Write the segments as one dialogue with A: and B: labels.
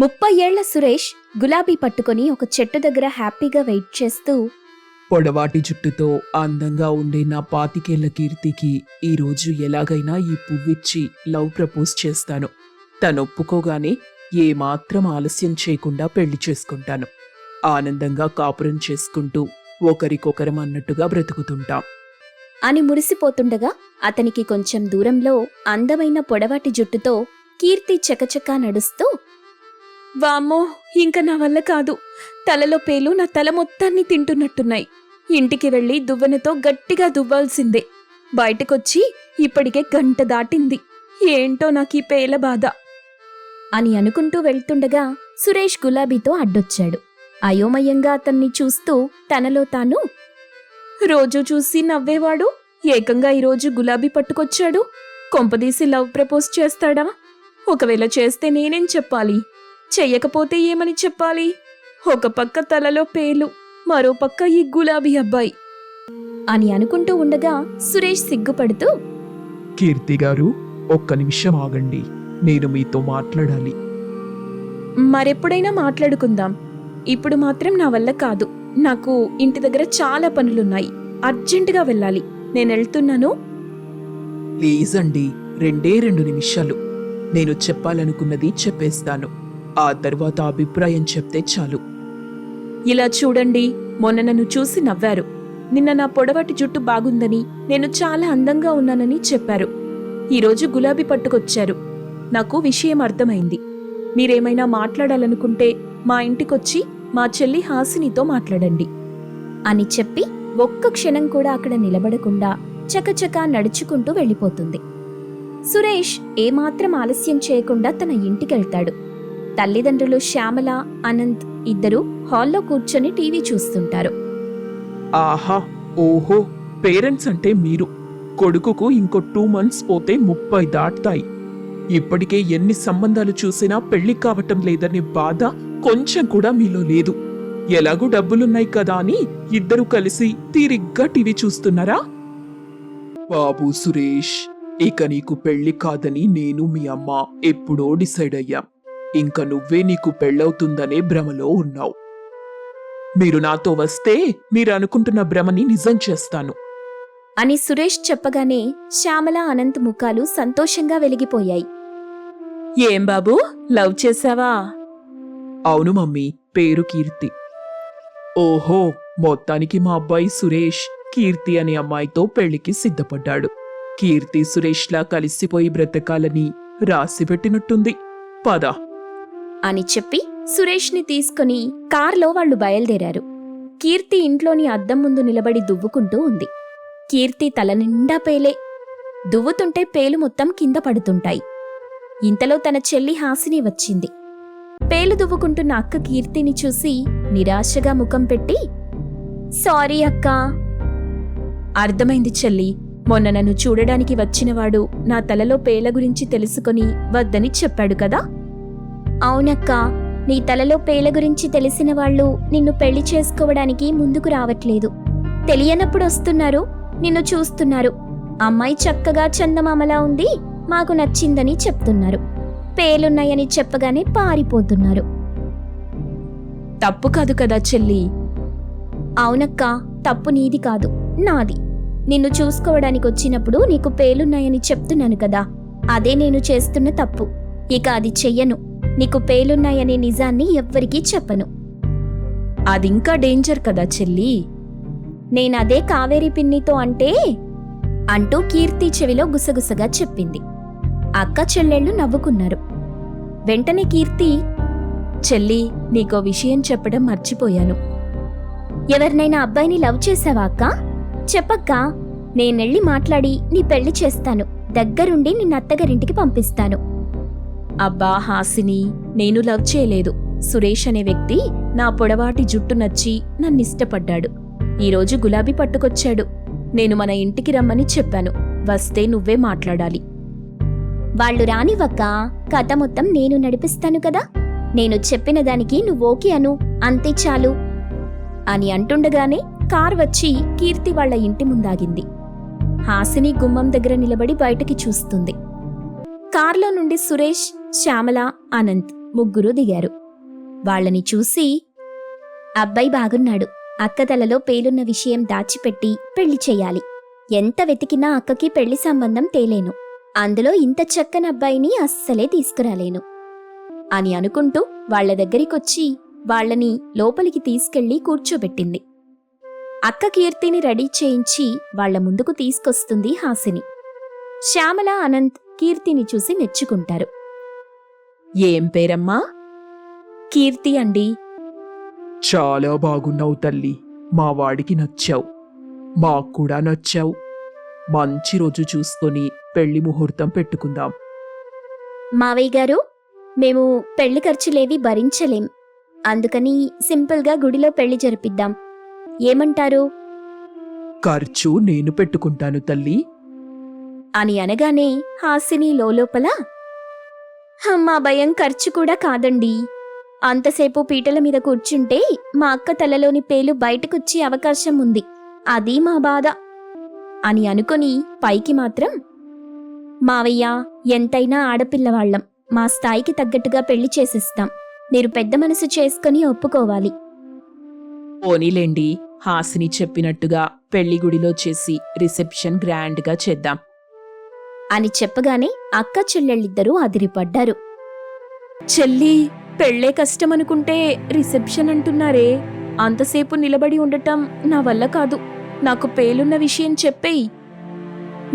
A: ముప్పై ఏళ్ళ సురేష్ గులాబీ పట్టుకొని ఒక చెట్టు దగ్గర హ్యాపీగా వెయిట్ చేస్తూ
B: పొడవాటి జుట్టుతో అందంగా ఉండే నా పాతికేళ్ళ కీర్తికి ఈరోజు ఎలాగైనా ఈ పువ్విచ్చి లవ్ ప్రపోజ్ చేస్తాను. తను ఒప్పుకోగానే ఏమాత్రం ఆలస్యం చేయకుండా పెళ్ళి చేసుకుంటాను. ఆనందంగా కాపురం చేసుకుంటూ ఒకరికొకరం అన్నట్టుగా బ్రతుకుతుంటాం.
A: అని మురిసిపోతుండగా అతనికి కొంచెం దూరంలో అందమైన పొడవాటి జుట్టుతో కీర్తి చకచకా నడుస్తూ వామ్మో ఇంక నా వల్ల కాదు. తలలో పేలు నా తల మొత్తాన్ని తింటున్నట్టున్నాయి. ఇంటికి వెళ్ళి దువ్వెనతో గట్టిగా దువ్వాల్సిందే. బయటకొచ్చి ఇప్పటికే గంట దాటింది. ఏంటో నాకు ఈ పేల బాధ. అని అనుకుంటూ వెళ్తుండగా సురేష్ గులాబీతో అడ్డొచ్చాడు. అయోమయంగా అతన్ని చూస్తూ తనలో తాను రోజు చూసి నవ్వేవాడు? ఏకంగా ఈరోజు గులాబీ పట్టుకొచ్చాడు? కొంపదీసి లవ్ ప్రపోజ్ చేస్తాడా? ఒకవేళ చేస్తే నేనేం చెప్పాలి? చెయ్యకపోతే ఏమని చెప్పాలి? ఒక పక్క తలలో పేలు మరో పక్క ఈ గులాబీ అబ్బాయి. అని అనుకుంటూ ఉండగా సురేష్ సిగ్గుపడుతూ
B: కీర్తి గారు ఒక్క నిమిషం ఆగండి. నేను మీతో మాట్లాడాలి.
A: మరెప్పుడైనా మాట్లాడుకుందాం. ఇప్పుడు మాత్రం నా వల్ల కాదు. నాకు ఇంటి దగ్గర చాలా పనులున్నాయి. అర్జెంటుగా వెళ్ళాలి. నేను వెళ్తున్నాను.
B: ప్లీజ్ అండి రెండే రెండు నిమిషాలు. నేను చెప్పాలనుకున్నది చెప్పేస్తాను. ఆ తర్వాత అభిప్రాయం చెప్తే చాలు.
A: ఇలా చూడండి మొన్న నన్ను చూసి నవ్వారు. నిన్న నా పొడవాటి జుట్టు బాగుందని నేను చాలా అందంగా ఉన్నానని చెప్పారు. ఈరోజు గులాబీ పట్టుకొచ్చారు. నాకు విషయం అర్థమైంది. మీరేమైనా మాట్లాడాలనుకుంటే మా ఇంటికొచ్చి మా చెల్లి హాసినితో మాట్లాడండి. అని చెప్పి ఒక్క క్షణం కూడా అక్కడ నిలబడకుండా చకచకా నడుచుకుంటూ వెళ్ళిపోతుంది. సురేష్ ఏమాత్రం ఆలస్యం చేయకుండా తన ఇంటికెళ్తాడు. తల్లిదండ్రులు శ్యామల అనంత్ ఇద్దరు హాల్లో కూర్చొని టీవీ చూస్తుంటారు.
B: ఆహా ఓహో పేరెంట్స్ అంటే మీరు. కొడుకుకు ఇంకో టూ మంత్స్ పోతే ముప్పై దాటుతాయి. ఇప్పటికే ఎన్ని సంబంధాలు చూసినా పెళ్ళి కావటం లేదనే బాధ కొంచెం కూడా మీలో లేదు. ఎలాగూ డబ్బులున్నాయి కదా అని ఇద్దరు కలిసి తీరిగ్గా టీవీ చూస్తున్నారా? బాబు సురేష్ ఇక నీకు పెళ్ళి కాదని నేను మీ అమ్మ ఎప్పుడో డిసైడ్ అయ్యాం. ఇంక నువ్వే నీకు పెళ్ళవుతుందనే భ్రమలో ఉన్నావు. మీరు నాతో వస్తే మీరు అనుకుంటున్న భ్రమని నిజం చేస్తాను.
A: అని సురేష్ చెప్పగానే శ్యామల అనంత్ ముఖాలు సంతోషంగా వెలిగిపోయాయి. ఏం బాబు? లవ్ చేసావా
B: అవును మమ్మీ పేరు కీర్తి. ఓహో మొత్తానికి మా అబ్బాయి సురేష్ కీర్తి అనే అమ్మాయితో పెళ్ళికి సిద్ధపడ్డాడు. కీర్తి సురేష్లా కలిసిపోయి బ్రతకాలని రాసిపెట్టినట్టుంది. పద.
A: అని చెప్పి సురేష్ని తీసుకుని కార్లో వాళ్ళు బయలుదేరారు. కీర్తి ఇంట్లోని అద్దం ముందు నిలబడి దువ్వుకుంటూ ఉంది. కీర్తి తల నిండా పేలే. దువ్వుతుంటే పేలు మొత్తం కింద పడుతుంటాయి. ఇంతలో తన చెల్లి హాసిని వచ్చింది. పేలు దువ్వుకుంటున్న అక్క కీర్తిని చూసి నిరాశగా ముఖం పెట్టి సారీ అక్క. అర్థమైంది చెల్లి. మొన్న నన్ను చూడడానికి వచ్చినవాడు నా తలలో పేల గురించి తెలుసుకొని వద్దని చెప్పాడు కదా. అవునక్క నీ తలలో పేల గురించి తెలిసిన వాళ్ళు నిన్ను పెళ్ళి చేసుకోవడానికి ముందుకు రావట్లేదు. తెలియనప్పుడు వస్తున్నారు నిన్ను చూస్తున్నారు. అమ్మాయి చక్కగా చందమామలా ఉంది మాకు నచ్చిందని చెప్తున్నారు. పేలున్నాయని చెప్పగానే పారిపోతున్నారు. తప్పు కాదు కదా చెల్లి. అవునక్క తప్పు నీది కాదు నాది. నిన్ను చూసుకోవడానికి వచ్చినప్పుడు నీకు పేలున్నాయని చెప్తున్నాను కదా అదే నేను చేస్తున్న తప్పు. ఇక అది చెయ్యను. నీకు పేలున్నాయనే నిజాన్ని ఎవ్వరికీ చెప్పను. అదింకా డేంజర్ కదా చెల్లి. నేనదే కావేరి పిన్నితో అంటే? అంటూ కీర్తి చెవిలో గుసగుసగా చెప్పింది. అక్క చెల్లెళ్ళు నవ్వుకున్నారు. వెంటనే కీర్తి చెల్లి నీకో విషయం చెప్పడం మర్చిపోయాను. ఎవరినైనా అబ్బాయిని లవ్ చేసావా అక్క? చెప్పక్క నేనెళ్ళి మాట్లాడి నీ పెళ్ళి చేస్తాను. దగ్గరుండి నిన్న అత్తగారింటికి పంపిస్తాను. అబ్బా హాసిని నేను లవ్ చేయలేదు. సురేష్ అనే వ్యక్తి నా పొడవాటి జుట్టు నచ్చి నన్నిష్టపడ్డాడు ఈరోజు గులాబీ పట్టుకొచ్చాడు. నేను మన ఇంటికి రమ్మని చెప్పాను. వస్తే నువ్వే మాట్లాడాలి. వాళ్ళు రానివక్క కథ మొత్తం నేను నడిపిస్తాను కదా? నేను చెప్పిన దానికి నువ్వు ఓకే అను. అంతే చాలు. అని అంటుండగానే కార్ వచ్చి కీర్తి వాళ్ళ ఇంటి ముందాగింది. హాసిని గుమ్మం దగ్గర నిలబడి బయటకి చూస్తుంది. కార్లో నుండి సురేష్ శ్యామల అనంత్ ముగ్గురు దిగారు. వాళ్ళని చూసి అబ్బాయి బాగున్నాడు. అక్క తలలో పేలున్న విషయం దాచిపెట్టి పెళ్ళి చెయ్యాలి ఎంత వెతికినా అక్కకి పెళ్ళి సంబంధం తేలేను. అందులో ఇంత చక్కని అబ్బాయిని అస్సలే తీసుకురాలేను. అని అనుకుంటూ వాళ్ళ దగ్గరికొచ్చి వాళ్ళని లోపలికి తీసుకెళ్ళి కూర్చోబెట్టింది. అక్క కీర్తిని రెడీ చేయించి వాళ్ళ ముందుకు తీసుకొస్తుంది హాసిని. శ్యామల అనంత్ కీర్తిని చూసి మెచ్చుకుంటారు. ఏం పేరమ్మా? కీర్తి అండి.
B: చాలా బాగున్నావు తల్లి. మా వాడికి నచ్చావు. మాకు కూడా నచ్చావు. మంచి రోజు చూసుకొని పెళ్ళి ముహూర్తం పెట్టుకుందాం.
A: మావయ్య గారు మేము పెళ్ళి ఖర్చులేవి భరించలేం. అందుకని సింపుల్గా గుడిలో పెళ్ళి జరిపిద్దాం. ఏమంటారు?
B: ఖర్చు నేను పెట్టుకుంటాను తల్లి.
A: అని అనగానే హాసిని లోపల మా భయం ఖర్చు కూడా కాదండి. అంతసేపు పీటల మీద కూర్చుంటే మా అక్క తలలోని పేలు బయటకొచ్చే అవకాశం ఉంది. అది మా బాధ. అని అనుకొని పైకి మాత్రం మావయ్య ఎంతైనా ఆడపిల్లవాళ్ళం మా స్థాయికి తగ్గట్టుగా పెళ్ళి చేసిస్తాం. మీరు పెద్ద మనసు చేసుకుని ఒప్పుకోవాలి.
B: పోనీలేండి. హాసిని చెప్పినట్టుగా పెళ్ళి గుడిలో చేసి రిసెప్షన్ గ్రాండ్గా చేద్దాం.
A: అని చెప్పగానే అక్క చెల్లెళ్ళిద్దరూ అదిరిపడ్డారు. చెల్లి పెళ్ళే కష్టం అనుకుంటే రిసెప్షన్ అంటున్నారే. అంతసేపు నిలబడి ఉండటం నా వల్ల కాదు. నాకు పేలున్న విషయం చెప్పేయి.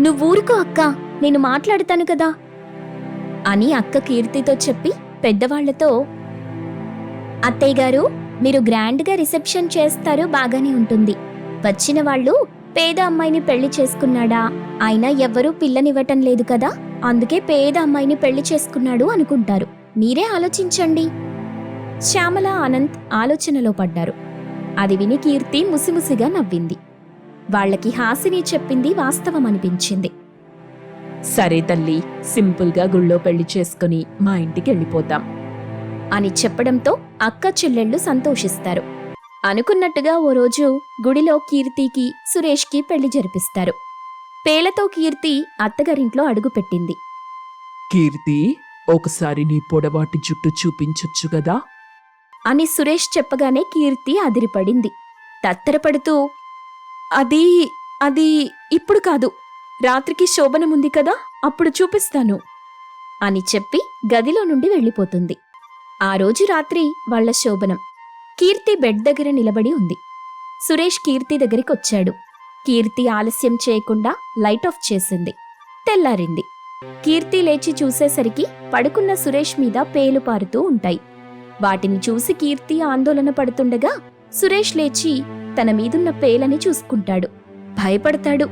A: నువ్వూరుకో అక్క. నేను మాట్లాడతాను కదా. అని అక్క కీర్తితో చెప్పి పెద్దవాళ్ళతో అత్తయ్య గారు మీరు గ్రాండ్గా రిసెప్షన్ చేస్తారు బాగానే ఉంటుంది. వచ్చిన వాళ్ళు పేద అమ్మాయిని పెళ్ళి చేసుకున్నాడా? అయినా ఎవ్వరూ పిల్లనివ్వటం లేదు కదా? అందుకే పేద అమ్మాయిని పెళ్ళి చేసుకున్నాడు అనుకుంటారు. మీరే ఆలోచించండి. శ్యామల అనంత్ ఆలోచనలో పడ్డారు. అది విని కీర్తి ముసిముసిగా నవ్వింది. వాళ్ళకి హాసిని చెప్పింది వాస్తవం అనిపించింది.
B: సరే తల్లి సింపుల్గా గుళ్ళో పెళ్ళి చేసుకుని మా ఇంటికి వెళ్ళిపోతాం
A: అని చెప్పడంతో అక్క చెల్లెళ్ళు సంతోషిస్తారు. అనుకున్నట్టుగా ఓ రోజు గుడిలో కీర్తికి సురేష్కి పెళ్ళి జరిపిస్తారు. పేలతో కీర్తి అత్తగారింట్లో అడుగుపెట్టింది
B: కీర్తి ఒకసారి నీ పొడవాటి జుట్టు చూపించొచ్చు కదా
A: అని సురేష్ చెప్పగానే కీర్తి అదిరిపడింది. తత్తరపడుతూ అది అది ఇప్పుడు కాదు. రాత్రికి శోభనముంది కదా అప్పుడు చూపిస్తాను. అని చెప్పి గదిలో నుండి వెళ్ళిపోతుంది. ఆ రోజు రాత్రి వాళ్ళ శోభనం. కీర్తి బెడ్ దగ్గర నిలబడి ఉంది. సురేష్ కీర్తి దగ్గరికొచ్చాడు. కీర్తి ఆలస్యం చేయకుండా లైట్ ఆఫ్ చేసింది. తెల్లారింది. కీర్తి లేచి చూసేసరికి పడుకున్న సురేష్ మీద పేలు పారుతూ ఉంటాయి. వాటిని చూసి కీర్తి ఆందోళన పడుతుండగా సురేష్ లేచి తన మీదున్న పేలని చూసుకుంటాడు. భయపడతాడు.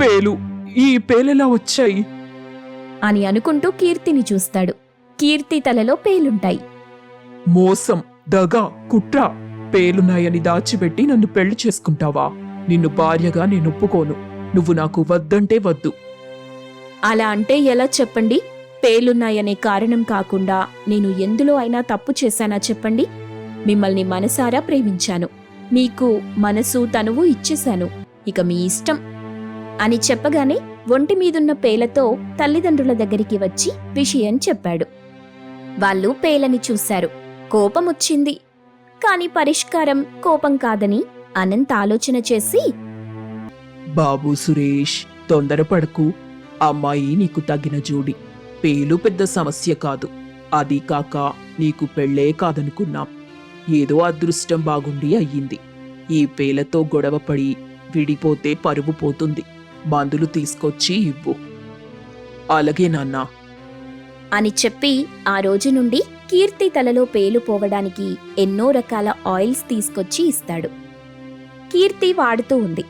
B: పేలు ఈ పేలెలా వచ్చాయి?
A: అని అనుకుంటూ కీర్తిని చూస్తాడు. కీర్తి తలలో పేలుంటాయి.
B: మోసం దగ కుట్ర పేలున్నాయని దాచిపెట్టి నన్ను పెళ్ళి చేసుకుంటావా? నిన్ను భార్యగా నేను ఒప్పుకోను. నువ్వు నాకు వద్దంటే వద్దు.
A: అలా అంటే ఎలా చెప్పండి? పేలున్నాయనే కారణం కాకుండా నేను ఎందులో అయినా తప్పు చేశానా చెప్పండి? మిమ్మల్ని మనసారా ప్రేమించాను. మీకు మనసు తనువు ఇచ్చేశాను. ఇక మీ ఇష్టం. అని చెప్పగానే ఒంటి మీదున్న పేలతో తల్లిదండ్రుల దగ్గరికి వచ్చి విషయం చెప్పాడు. వాళ్ళు పేలని చూశారు. కోపమొచ్చింది. కాని పరిష్కారం కోపం కాదని అనంత్ ఆలోచన చేసి
B: బాబు సురేష్ తొందరపడకు. అమ్మాయి నీకు తగిన జోడి. పేలు పెద్ద సమస్య కాదు. అది కాక నీకు పెళ్ళే కాదనుకున్నాం. ఏదో అదృష్టం బాగుండి అయ్యింది. ఈ పేలతో గొడవపడి విడిపోతే పరువు పోతుంది. మందులు తీసుకొచ్చి ఇవ్వు. అలాగే నాన్నా.
A: అని చెప్పి ఆ రోజు నుండి కీర్తి తలలో పేలు పోవడానికి ఎన్నో రకాల ఆయిల్స్ తీసుకొచ్చి ఇస్తాడు. కీర్తి వాడుతూ ఉంది.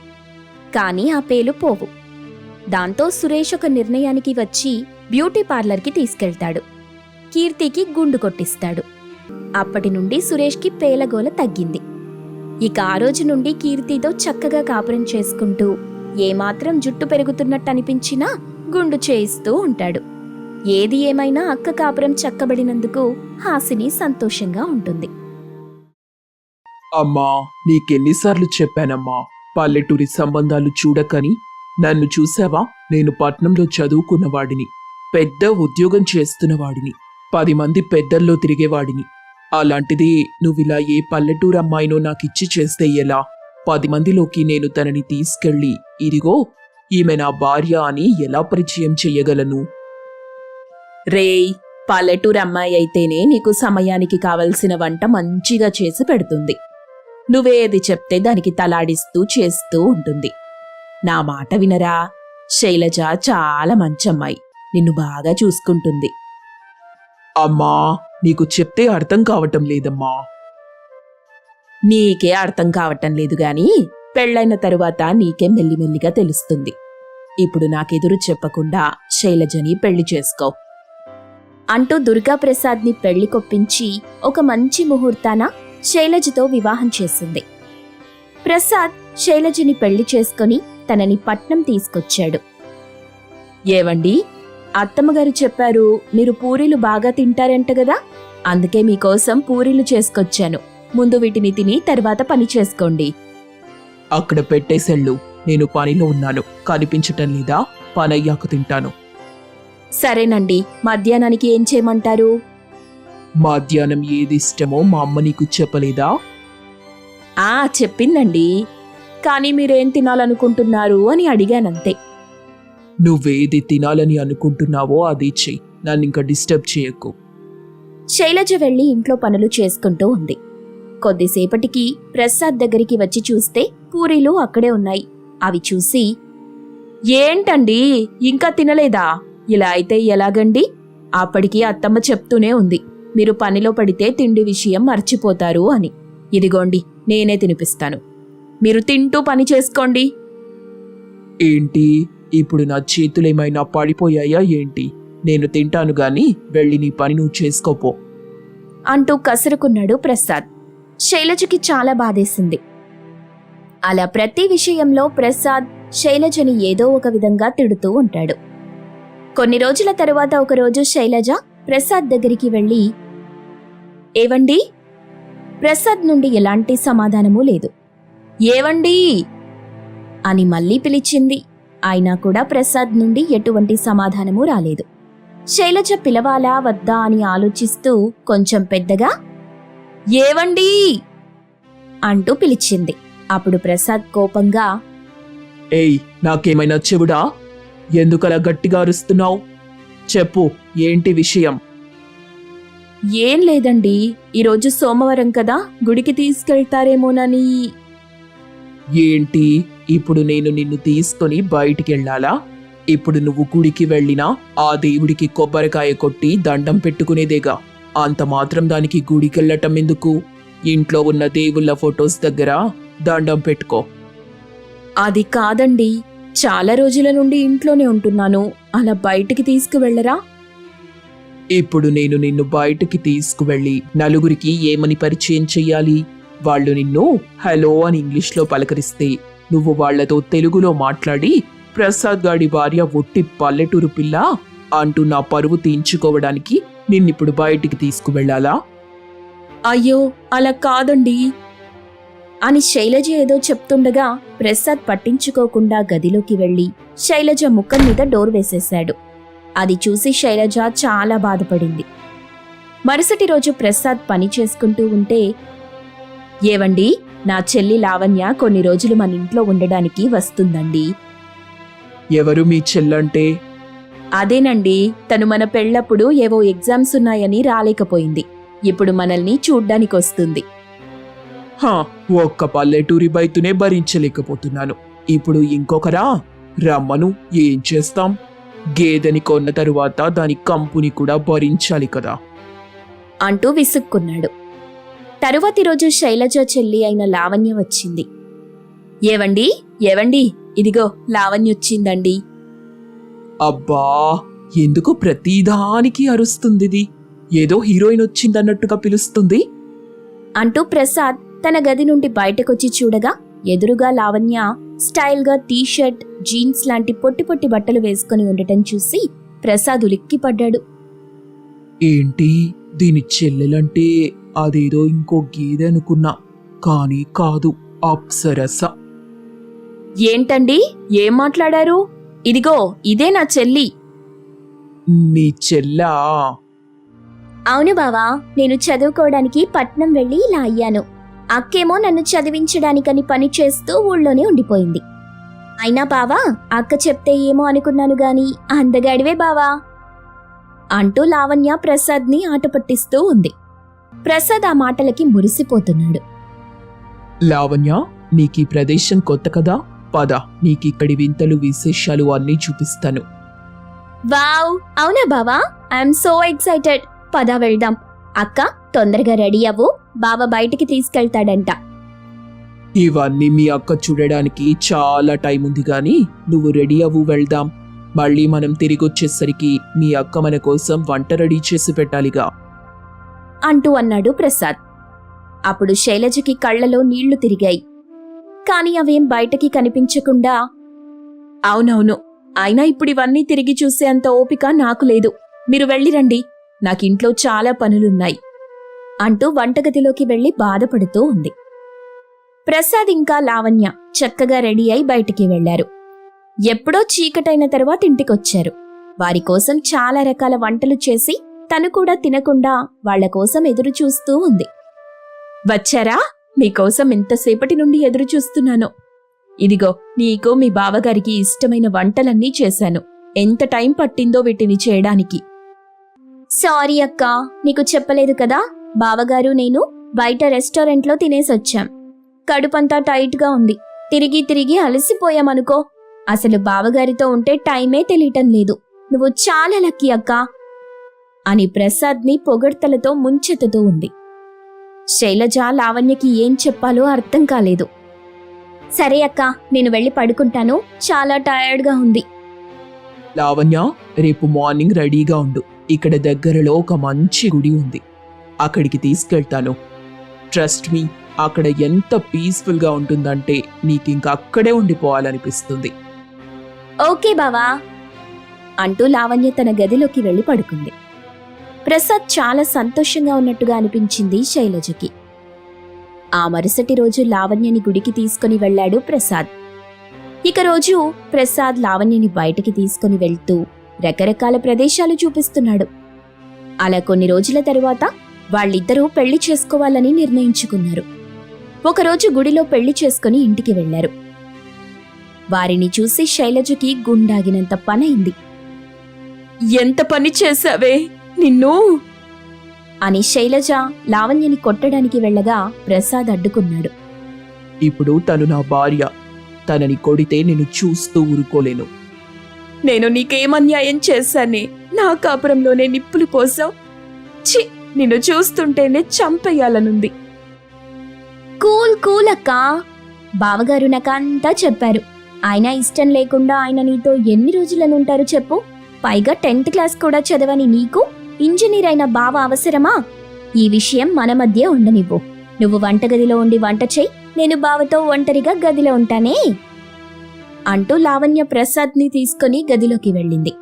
A: కానీ ఆ పేలు పోవు. దాంతో సురేష్ ఒక నిర్ణయానికి వచ్చి బ్యూటీ పార్లర్కి తీసుకెళ్తాడు. కీర్తికి గుండు కొట్టిస్తాడు. అప్పటి నుండి సురేష్కి పేలగోల తగ్గింది. ఇక ఆ రోజు నుండి కీర్తితో చక్కగా కాపురం చేసుకుంటూ ఏమాత్రం జుట్టు పెరుగుతున్నట్టు అనిపించినా గుండు చేయిస్తూ ఉంటాడు. ఏది ఏమైనా అక్క కాపురం చక్కబడినందుకు హాసిని సంతోషంగా ఉంటుంది.
B: అమ్మా నీకెన్నిసార్లు చెప్పానమ్మా పల్లెటూరి సంబంధాలు చూడకని. నన్ను చూసావా? నేను పట్నంలో చదువుకున్నవాడిని పెద్ద ఉద్యోగం చేస్తున్నవాడిని పది మంది పెద్దల్లో తిరిగేవాడిని. అలాంటిది నువ్విలా ఏ పల్లెటూరు అమ్మాయినో నాకిచ్చి చేస్తే ఎలా? పది మందిలోకి నేను తనని తీసుకెళ్ళి ఇదిగో ఈమె నా భార్య అని ఎలా పరిచయం చెయ్యగలను
C: రేయ్ పల్లెటూరు అమ్మాయి అయితేనే నీకు సమయానికి కావలసిన వంట మంచిగా చేసి పెడుతుంది. నువ్వేది చెప్తే దానికి తలాడిస్తూ చేస్తూ ఉంటుంది. నా మాట వినరా? శైలజ చాలా మంచి అమ్మాయి నిన్ను బాగా చూసుకుంటుంది.
B: అమ్మా నీకు చెప్తే అర్థం కావటం లేదమ్మా.
C: నీకే అర్థం కావటం లేదు గాని పెళ్ళైన తరువాత నీకే మెల్లిమెల్లిగా తెలుస్తుంది. ఇప్పుడు నాకెదురు చెప్పకుండా శైలజని పెళ్ళి చేసుకో.
A: అంటూ దుర్గాప్రసాద్ని పెళ్ళి కొప్పించి ఒక మంచి ముహూర్తాన శైలజతో వివాహం చేసింది. ప్రసాద్ శైలజని పెళ్ళి చేసుకొని తనని పట్నం తీసుకొచ్చాడు.
C: ఏవండి అత్తమ్మగారు చెప్పారు మీరు పూరీలు బాగా తింటారంట కదా అందుకే మీకోసం పూరీలు చేసుకొచ్చాను. ముందు వీటిని తిని తర్వాత పని చేసుకోండి.
B: అక్కడ పెట్టేసెళ్ళు. నేను పనిలో ఉన్నాను. కనిపించటం లేదా? పనయ్యాక తింటాను.
C: సరేనండి మధ్యాహ్నానికి ఏం చేయమంటారు?
B: మధ్యాహ్నం ఏది ఇష్టమో మా అమ్మ నీకు చెప్పలేదా?
C: ఆ చెప్పిందండి. కానీ మీరేం తినాలనుకుంటున్నారు అని అడిగానంతే.
B: నువ్వేది తినాలని అనుకుంటున్నావో అది చెయ్యి నన్ను ఇంకా డిస్టర్బ్ చేయకు.
A: శైలజ వెళ్ళి ఇంట్లో పనులు చేసుకుంటూ ఉంది. కొద్దిసేపటికి ప్రసాద్ దగ్గరికి వచ్చి చూస్తే పూరీలు అక్కడే ఉన్నాయి. అవి చూసి
C: ఏంటండి ఇంకా తినలేదా? ఇలా అయితే ఎలాగండి? అప్పటికి అత్తమ్మ చెప్తూనే ఉంది. మీరు పనిలో పడితే తిండి విషయం మర్చిపోతారు అని. ఇదిగోండి నేనే తినిపిస్తాను. మీరు తింటూ పని చేసుకోండి.
B: ఏంటి? ఇప్పుడు నా చేతులేమైనా పడిపోయాయా ఏంటి? నేను తింటాను గాని వెళ్ళి నీ పని నువ్వు చేసుకోపో.
A: అంటూ కసురుకున్నాడు ప్రసాద్. శైలజకి చాలా బాధేసింది. అలా ప్రతి విషయంలో ప్రసాద్ శైలజని ఏదో ఒక విధంగా తిడుతూ ఉంటాడు. కొన్ని రోజుల తరువాత ఒకరోజు శైలజ ప్రసాద్ దగ్గరికి వెళ్ళి ఏవండి? ప్రసాద్ నుండి ఎలాంటి సమాధానమూ లేదు. ఏవండి? అని మళ్ళీ పిలిచింది. అయినా కూడా ప్రసాద్ నుండి ఎటువంటి సమాధానమూ రాలేదు. శైలజ పిలవాలా వద్దా అని ఆలోచిస్తూ కొంచెం పెద్దగా ఏవండి? అంటూ పిలిచింది. అప్పుడు ప్రసాద్ కోపంగా
B: ఏయ్ నాకేమైనా చెవుడా? ఎందుకలా గట్టిగా అరుస్తున్నావు? చెప్పు ఏంటి విషయం?
C: ఏం లేదండి ఈరోజు సోమవారం కదా గుడికి తీసుకెళ్తారేమోనని.
B: ఏంటి? ఇప్పుడు నేను నిన్ను తీసుకొని బయటికి వెళ్ళాలా? ఇప్పుడు నువ్వు గుడికి వెళ్ళినా ఆ దేవుడికి కొబ్బరికాయ కొట్టి దండం పెట్టుకునేదేగా. అంత మాత్రం దానికి గుడికెళ్ళటం ఎందుకు? ఇంట్లో ఉన్న దేవుళ్ళ ఫొటోస్ దగ్గర దండం పెట్టుకో.
C: అది కాదండి చాలా రోజుల నుండి ఇంట్లోనే ఉంటున్నాను. అలా బయటికి తీసుకువెళ్ళరా?
B: ఇప్పుడు నేను నిన్ను బయటికి తీసుకువెళ్ళి నలుగురికి ఏమని పరిచయం చెయ్యాలి? వాళ్ళు నిన్ను హలో అని ఇంగ్లీష్లో పలకరిస్తే నువ్వు వాళ్ళతో తెలుగులో మాట్లాడి ప్రసాద్ గాడి భార్య ఒట్టి పల్లెటూరు పిల్ల అంటూ నా పరువు తీయించుకోవడానికి నిన్నిప్పుడు బయటికి తీసుకువెళ్ళాలా?
C: అయ్యో అలా కాదండి.
A: అని శైలజ ఏదో చెప్తుండగా ప్రసాద్ పట్టించుకోకుండా గదిలోకి వెళ్ళి శైలజ ముఖం మీద డోర్ వేసేశాడు. అది చూసి శైలజ చాలా బాధపడింది. మరుసటి రోజు ప్రసాద్ పని చేసుకుంటూ ఉంటే ఏవండి నా చెల్లి లావణ్య కొన్ని రోజులు మన ఇంట్లో ఉండడానికి వస్తుందండి.
B: ఎవరు మీ చెల్లంటే?
C: అదేనండి తను మన పెళ్ళప్పుడు ఏవో ఎగ్జామ్స్ ఉన్నాయని రాలేకపోయింది. ఇప్పుడు మనల్ని చూడ్డానికి వస్తుంది
B: హా ఒక్క పల్లెటూరి బయతునే భరించలేకపోతున్నాను. ఇప్పుడు ఇంకొకరా? రమ్మను ఏం చేస్తాం? గేదెని కొన్న తరువాత దాని కంపుని కూడా భరించాలి కదా.
A: అంటూ విసుక్కున్నాడు. తరువాతి రోజు శైలజ చెల్లి అయిన లావణ్య వచ్చింది.
C: ఏవండి? ఏవండి? ఇదిగో లావణ్య వచ్చిందండి.
B: అబ్బా ఎందుకు ప్రతిదానికి అరుస్తుంది? ఏదో హీరోయిన్ వచ్చిందన్నట్టుగా పిలుస్తుంది?
A: అంటూ ప్రసాద్ తన గది నుండి బయటకొచ్చి చూడగా ఎదురుగా లావణ్య స్టైల్గా టీ షర్ట్ జీన్స్ లాంటి పొట్టి పొట్టి బట్టలు వేసుకుని ఉండటం చూసి ప్రసాద్ ఉలిక్కిపడ్డాడు.
B: ఏంటి? దీని చెల్లెలంటే అదేదో ఇంకో గేదె అనుకున్నా. కానీ కాదు అప్సరస.
C: ఏంటండి? ఏం మాట్లాడారు? ఇదిగో ఇదే నా చెల్లి.
B: నీ చెల్లా?
A: అవును బావా నేను చదువుకోవడానికి పట్నం వెళ్ళి ఇలా అయ్యాను. అక్కేమో నన్ను చదివించడానికని పని చేస్తూ ఊళ్ళోనే ఉండిపోయింది. అయినా బావా అక్క చెప్తే ఏమో అనుకున్నాను గాని అందగాడివే బావా? అంటూ లావణ్య ప్రసాద్ని ఆట పట్టిస్తూ ఉంది. ప్రసాద్ ఆ మాటలకి మురిసిపోతున్నాడు.
B: లావణ్య నీకీ ప్రదేశం కొత్త కదా? పద నీకిక్కడి వింతలు విశేషాలు అన్నీ చూపిస్తాను.
A: వావ్! అవునా బావా? I'm so excited. పద వెళ్దాం. అక్క తొందరగా రెడీ అవ్వు. బావ బయటికి తీసుకెళ్తాడంట.
B: ఇవన్నీ మీ అక్క చూడడానికి చాలా టైం ఉంది గాని నువ్వు రెడీ అవ్వు వెళ్దాం. మళ్ళీ మనం తిరిగి వచ్చేసరికి మీ అక్క మన కోసం వంట రెడీ చేసి పెట్టాలిగా.
A: అంటూ అన్నాడు ప్రసాద్. అప్పుడు శైలజకి కళ్ళలో నీళ్ళు తిరిగాయి. కాని అవేం బయటకి కనిపించకుండా
C: అవునవును అయినా ఇప్పుడు ఇవన్నీ తిరిగి చూసేంత ఓపిక నాకు లేదు. మీరు వెళ్ళిరండి నాకింట్లో చాలా పనులున్నాయి.
A: అంటూ వంటగదిలోకి వెళ్ళి బాధపడుతూ ఉంది. ప్రసాద్ ఇంకా లావణ్య చక్కగా రెడీ అయి బయటికి వెళ్ళారు ఎప్పుడో చీకటైన తర్వాత ఇంటికొచ్చారు. వారి కోసం చాలా రకాల వంటలు చేసి తను కూడా తినకుండా వాళ్ళ కోసం ఎదురు చూస్తూ ఉంది.
C: వచ్చారా? మీకోసం ఎంతసేపటి నుండి ఎదురు చూస్తున్నాను. ఇదిగో నీకు మీ బావగారికి ఇష్టమైన వంటలన్నీ చేశాను. ఎంత టైం పట్టిందో వీటిని చేయడానికి.
A: సారీ అక్క నీకు చెప్పలేదు కదా? బావగారు నేను బయట రెస్టారెంట్లో తినేసొచ్చాం. కడుపంతా టైట్గా ఉంది. తిరిగి తిరిగి అలసిపోయామనుకో అసలు బావగారితో ఉంటే టైమే తెలియటం లేదు. నువ్వు చాలా లక్కీ అక్క అని ప్రసాద్ని పొగడ్తలతో ముంచెత్తుతూ ఉంది. శైలజ లావణ్యకి ఏం చెప్పాలో అర్థం కాలేదు. సరే అక్క నేను వెళ్ళి పడుకుంటాను. చాలా టయర్డ్గా ఉంది.
B: లావణ్య రేపు మార్నింగ్ రెడీగా ఉండు. ఇక్కడ దగ్గరలో ఒక మంచి గుడి ఉంది. అక్కడికి తీసుకెళ్తాను. ట్రస్ట్ మీ అక్కడ ఎంత పీస్ఫుల్గా ఉంటుందంటే నీకింక అక్కడే ఉండిపోవాలనిపిస్తుంది.
A: ఓకే బావా అంటూ లావణ్య తన గదిలోకి వెళ్ళి పడుకుంది. ప్రసాద్ చాలా సంతోషంగా ఉన్నట్టుగా అనిపించింది శైలజకి. ఆ మరుసటి రోజు లావణ్యని గుడికి తీసుకుని వెళ్ళాడు ప్రసాద్. ఇక రోజు ప్రసాద్ లావణ్యని బయటికి తీసుకుని వెళ్తూ రకరకాల ప్రదేశాలు చూపిస్తున్నాడు. అలా కొన్ని రోజుల తరువాత వాళ్ళిద్దరూ పెళ్ళి చేసుకోవాలని నిర్ణయించుకున్నారు. ఒకరోజు గుడిలో పెళ్ళి చేసుకుని ఇంటికి వెళ్ళారు వారిని చూసి శైలజకి గుండాగినంత పనైంది.
C: ఎంత పని చేశావే నిన్ను?
A: అని శైలజ లావణ్యని కొట్టడానికి వెళ్ళగా ప్రసాద్ అడ్డుకున్నాడు.
B: ఇప్పుడు తను నా భార్య. తనని కొడితే నేను చూస్తూ ఊరుకోలేను.
C: నేను నీకేం అన్యాయం చేశానే? నా కాపురంలోనే నిప్పులు పోసావు? ఛీ! నిన్ను చూస్తుంటేనే చంపేయాలనుంది.
A: కూల్ కూల్ అక్క బావగారు నాకంతా చెప్పారు. ఆయన ఇష్టం లేకుండా ఆయన నీతో ఎన్ని రోజులను ఉంటారు చెప్పు. పైగా టెన్త్ క్లాస్ కూడా చదవని నీకు ఇంజనీర్ అయిన బావ అవసరమా? ఈ విషయం మన మధ్య ఉండనివ్వు. నువ్వు వంటగదిలో ఉండి వంట చేయి నేను బావతో ఒంటరిగా గదిలో ఉంటానే? అంటూ లావణ్య ప్రసాద్ని తీసుకుని గదిలోకి వెళ్ళింది.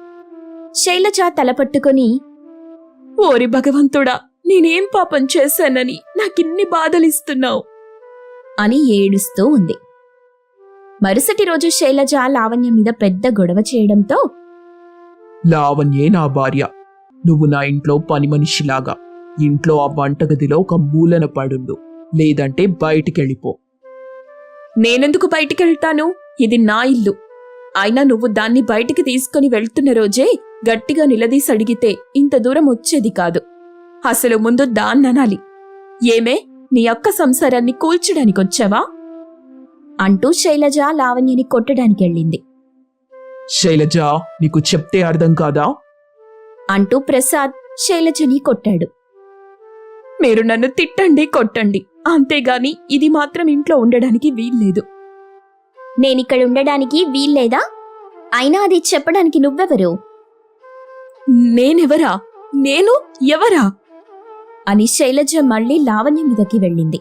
A: శైలజ తలపట్టుకొని
C: ఓరి భగవంతుడా నేనేం పాపం చేశానని నాకిన్ని బాధలిస్తున్నావు?
A: అని ఏడుస్తూ ఉంది. మరుసటి రోజు శైలజ లావణ్య మీద పెద్ద గొడవ చేయడంతో
B: లావణ్యే నా భార్య. నువ్వు నా ఇంట్లో పని మనిషిలాగా. ఇంట్లో ఆ వంటగదిలో ఒక మూలన పడుండు. లేదంటే బయటికెళ్ళిపో.
C: నేనెందుకు బయటికెళ్తాను? ఇది నా ఇల్లు. అయినా నువ్వు దాన్ని బయటికి తీసుకుని వెళ్తున్న రోజే గట్టిగా నిలదీసి అడిగితే ఇంత దూరం వచ్చేది కాదు. అసలు ముందు దాన్ననాలి ఏమే నీ అక్క సంసారాన్ని కూల్చడానికి వచ్చావా?
A: అంటూ శైలజ లావణ్యని కొట్టడానికి వెళ్ళింది.
B: శైలజ నీకు చెప్తే అర్థం కాదా?
A: అంటూ ప్రసాద్ శైలజని కొట్టాడు.
C: మీరు నన్ను తిట్టండి కొట్టండి. అంతేగాని ఇది మాత్రం ఇంట్లో ఉండడానికి వీల్లేదు.
A: నేనిక్కడ ఉండడానికి వీల్లేదా? అయినా అది చెప్పడానికి నువ్వెవరు?
C: నేనెవరా? నేను ఎవరా?
A: అని శైలజ మళ్ళీ లావణ్య మీదకి వెళ్ళింది.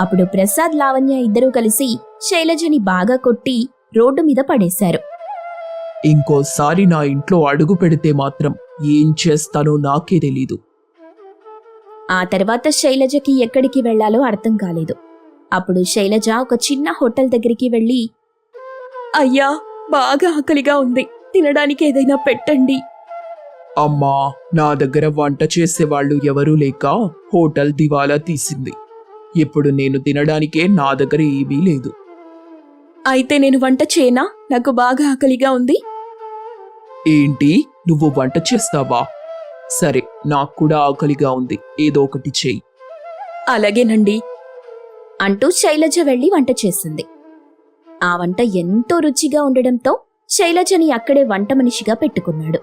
A: అప్పుడు ప్రసాద్ లావణ్య ఇద్దరూ కలిసి శైలజని బాగా కొట్టి రోడ్డు మీద పడేశారు.
B: ఇంకోసారి నా ఇంట్లో అడుగు పెడితే మాత్రం ఏం చేస్తానో నాకే తెలీదు.
A: ఆ తర్వాత శైలజకి ఎక్కడికి వెళ్ళాలో అర్థం కాలేదు. అప్పుడు శైలజ ఒక చిన్న హోటల్ దగ్గరికి వెళ్ళి
C: అయ్యా బాగా ఆకలిగా ఉంది. తినడానికి ఏదైనా పెట్టండి.
B: అమ్మా నా దగ్గర వంట చేసేవాళ్ళు ఎవరూ లేక హోటల్ దివాలా తీసింది. ఇప్పుడు నేను తినడానికే నా దగ్గర ఏమీ లేదు.
C: అయితే నేను వంట చేయనా? నాకు బాగా ఆకలిగా ఉంది.
B: ఏంటి? నువ్వు వంట చేస్తావా? సరే నాకు కూడా ఆకలిగా ఉంది. ఏదో ఒకటి చెయ్యి
C: అలాగేనండి.
A: అంటూ శైలజ వెళ్ళి వంట చేసింది. ఆ వంట ఎంతో రుచిగా ఉండడంతో శైలజని అక్కడే వంట మనిషిగా పెట్టుకున్నాడు.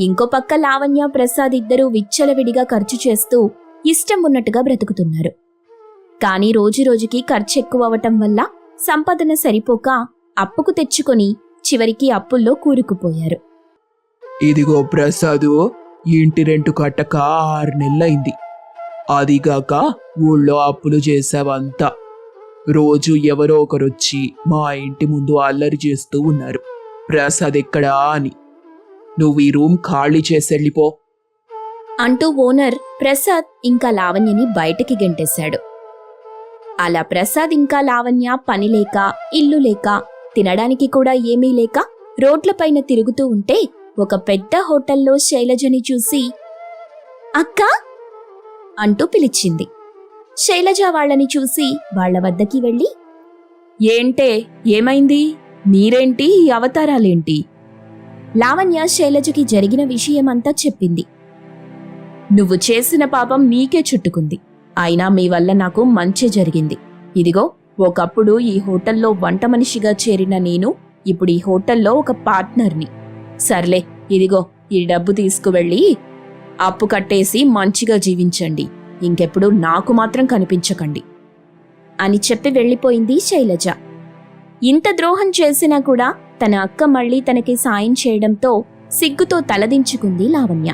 A: ఇంకో పక్క లావణ్య ప్రసాద్ ఇద్దరూ విచ్చలవిడిగా ఖర్చు చేస్తూ ఇష్టం ఉన్నట్టుగా బ్రతుకుతున్నారు. కానీ రోజురోజుకి ఖర్చు ఎక్కువ అవటం వల్ల సంపదన సరిపోక అప్పుకు తెచ్చుకొని చివరికి అప్పుల్లో కూరుకుపోయారు.
B: ఇదిగో ప్రసాదు ఇంటి రెంటు కట్టక ఆరు నెలలైంది. అదిగాక ఊళ్ళో అప్పులు చేసావంతా రోజు ఎవరో ఒకరొచ్చి మా ఇంటి ముందు అల్లరి చేస్తూ ఉన్నారు. ప్రసాద్ ఎక్కడా అని. నువ్వు ఈ రూమ్ ఖాళీ చేసి వెళ్ళిపో.
A: అంటూ ఓనర్ ప్రసాద్ ఇంకా లావణ్యని బయటికి గెంటేశాడు. అలా ప్రసాద్ ఇంకా లావణ్య పని లేక ఇల్లు లేక తినడానికి కూడా ఏమీ లేక రోడ్లపైన తిరుగుతూ ఉంటే ఒక పెద్ద హోటల్లో శైలజని చూసి అక్కా! అంటూ పిలిచింది. శైలజ వాళ్ళని చూసి వాళ్ళ వద్దకి వెళ్ళి
C: ఏంటే? ఏమైంది? మీరేంటి? ఈ అవతారాలేంటి?
A: లావణ్య శైలజకి జరిగిన విషయమంతా చెప్పింది.
C: నువ్వు చేసిన పాపం నీకే చుట్టుకుంది. అయినా మీ వల్ల నాకు మంచి జరిగింది. ఇదిగో ఒకప్పుడు ఈ హోటల్లో వంట మనిషిగా చేరిన నేను ఇప్పుడు ఈ హోటల్లో ఒక పార్ట్నర్ని. సర్లే ఇదిగో ఈ డబ్బు తీసుకువెళ్ళి అప్పు కట్టేసి మంచిగా జీవించండి. ఇంకెప్పుడు నాకు మాత్రం కనిపించకండి.
A: అని చెప్పి వెళ్ళిపోయింది శైలజ. ఇంత ద్రోహం చేసినా కూడా తన అక్క మళ్ళీ తనకి సాయం చేయడంతో సిగ్గుతో తలదించుకుంది లావణ్య.